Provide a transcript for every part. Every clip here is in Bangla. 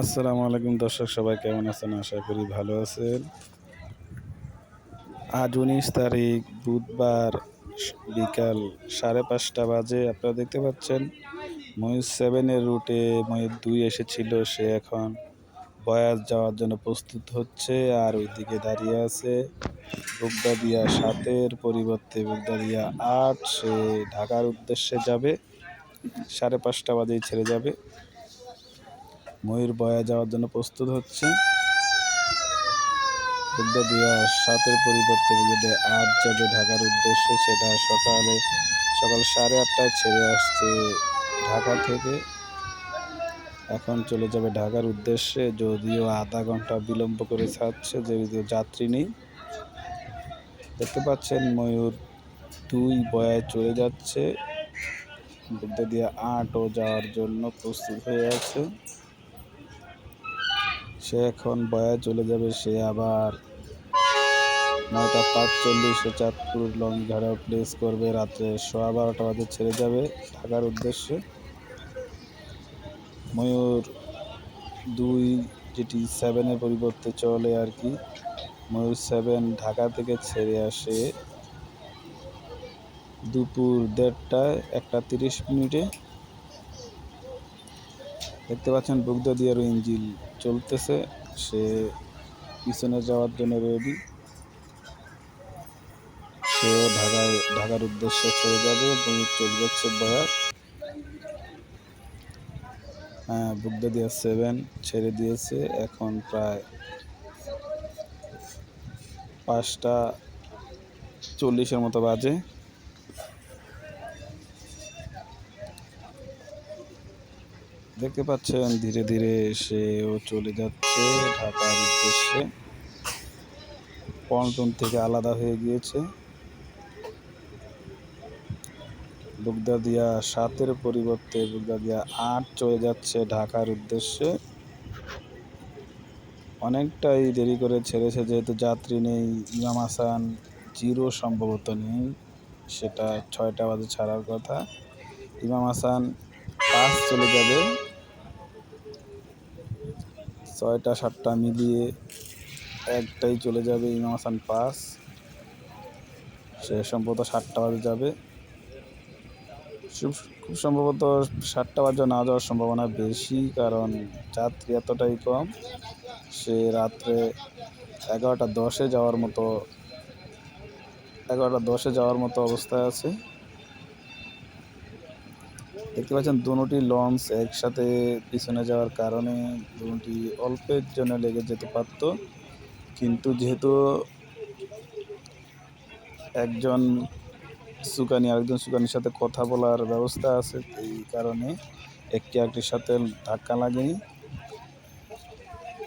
আসসালামু আলাইকুম দর্শক, সবাই কেমন আছেন? আশা করি ভালো আছেন। আজ উনিশ তারিখ, বুধবার বিকাল সাড়ে পাঁচটা বাজে। আপনারা দেখতে পাচ্ছেন ময়ূর সেভেনের রুটে ময়ূর দুই এসেছিল, সে এখন বয়াস যাওয়ার জন্য প্রস্তুত হচ্ছে আর ওইদিকে দাঁড়িয়ে আছে বুগদাদিয়া সাতের পরিবর্তে বুগদাদিয়া আট। সে ঢাকার উদ্দেশ্যে যাবে, সাড়ে পাঁচটা বাজেই ছেড়ে যাবে। ময়ূর বয়া যাওয়ার জন্য প্রস্তুত হচ্ছে। দিয়া সাতের পরিবর্তে বুগদা আট যাবে ঢাকার উদ্দেশ্যে। সেটা সকালে, সকাল সাড়ে আটটায় ছেড়ে আসছে ঢাকা থেকে। এখন চলে যাবে ঢাকার উদ্দেশ্যে। যদিও আধা ঘণ্টা বিলম্ব করে ছাড়ছে, যদিও যাত্রী নেই। দেখতে পাচ্ছেন ময়ূর দুই বয়ায় চলে যাচ্ছে। বুদ্ধ দিয়া আটও যাওয়ার জন্য প্রস্তুত হয়ে আছে। সে এখন বয়া চলে যাবে, সে আবার নয়টা পাঁচচল্লিশে চাঁদপুর লং ঘাড়াও প্লেস করবে। রাত্রে সোয়া বারোটা বাজে ছেড়ে যাবে ঢাকার উদ্দেশ্যে। ময়ূর দুই, যেটি সেভেনের পরিবর্তে চলে আর কি। ময়ূর সেভেন ঢাকা থেকে ছেড়ে আসে দুপুর দেড়টায়, একটা তিরিশ মিনিটে। দেখতে পাচ্ছেন বুগদাদিয়ার ইঞ্জিল চলতেছে, সে পিছনে যাওয়ার জন্য রেডি সেও ঢাকায়, ঢাকার উদ্দেশ্যে ছেড়ে যাবে এবং চলে যাচ্ছে বয়ার হ্যাঁ বুগদাদিয়া সেভেন ছেড়ে দিয়েছে, এখন প্রায় পাঁচটা চল্লিশের মতো বাজে। দেখতে পাচ্ছেন, ধীরে ধীরে সেও চলে যাচ্ছে ঢাকার উদ্দেশ্যে। পন্টন থেকে আলাদা হয়ে গিয়েছে। বুগদাদিয়া সাতের পরিবর্তে বুগদাদিয়া আট চলে যাচ্ছে ঢাকার উদ্দেশ্যে। অনেকটাই দেরি করে ছেড়েছে যেহেতু যাত্রী নেই, ইমাম হাসান জিরো সম্ভবত নেই, সেটা ছয়টা বাজে ছাড়ার কথা। ইমাম হাসান পাঁচ চলে যাবে। ছয়টা, সাতটা মিলিয়ে একটাই চলে যাবে ইমাম হাসান পাস। সে সম্ভবত সাতটা বাজে যাবে। খুব সম্ভবত সাতটা বাজে না যাওয়ার সম্ভাবনা বেশি, কারণ যাত্রী এতটাই কম। সে রাত্রে এগারোটা দশে যাওয়ার মতো, এগারোটা দশে যাওয়ার মতো অবস্থায় আছে। দেখতে পাচ্ছেন, দুটি লঞ্চ একসাথে পিছনে যাওয়ার কারণে দুটি অল্পের জন্য লেগে যেতে পারত। কিন্তু যেহেতু একজন সুকানি আরেকজন সুকানির সাথে কথা বলার ব্যবস্থা আছে, এই কারণে একটি একটির সাথে ধাক্কা লাগেনি।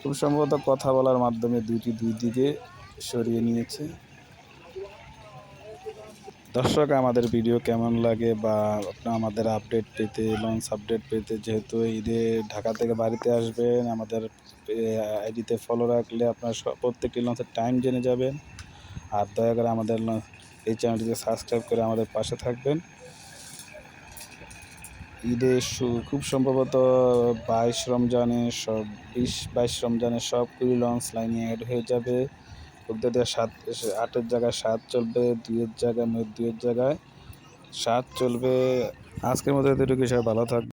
খুব সম্ভবত কথা বলার মাধ্যমে দুইটি দুই দিকে সরিয়ে নিয়েছে। দর্শক, আমাদের ভিডিও কেমন লাগে বা আপনার আমাদের আপডেট পেতে লঞ্চ আপডেট পেতে যেহেতু ঈদে ঢাকা থেকে বাড়িতে আসবেন, আমাদের আইডিতে ফলো রাখলে আপনার প্রত্যেকটি লঞ্চের টাইম জেনে যাবেন। আর দয়া করে আমাদের এই চ্যানেলটিকে সাবস্ক্রাইব করে আমাদের পাশে থাকবেন। ঈদে খুব সম্ভবত বাইশ রমজানে সব, বিশ, বাইশ রমজানে সব কুড়ি লঞ্চ লাইনে অ্যাড হয়ে যাবে। উদ্যোগে সাত, আটের জায়গায় সাত চলবে, দুইয়ের জায়গায় দুইয়ের জায়গায় সাত চলবে। আজকের মধ্যে এতটুকু সবাই ভালো থাকবে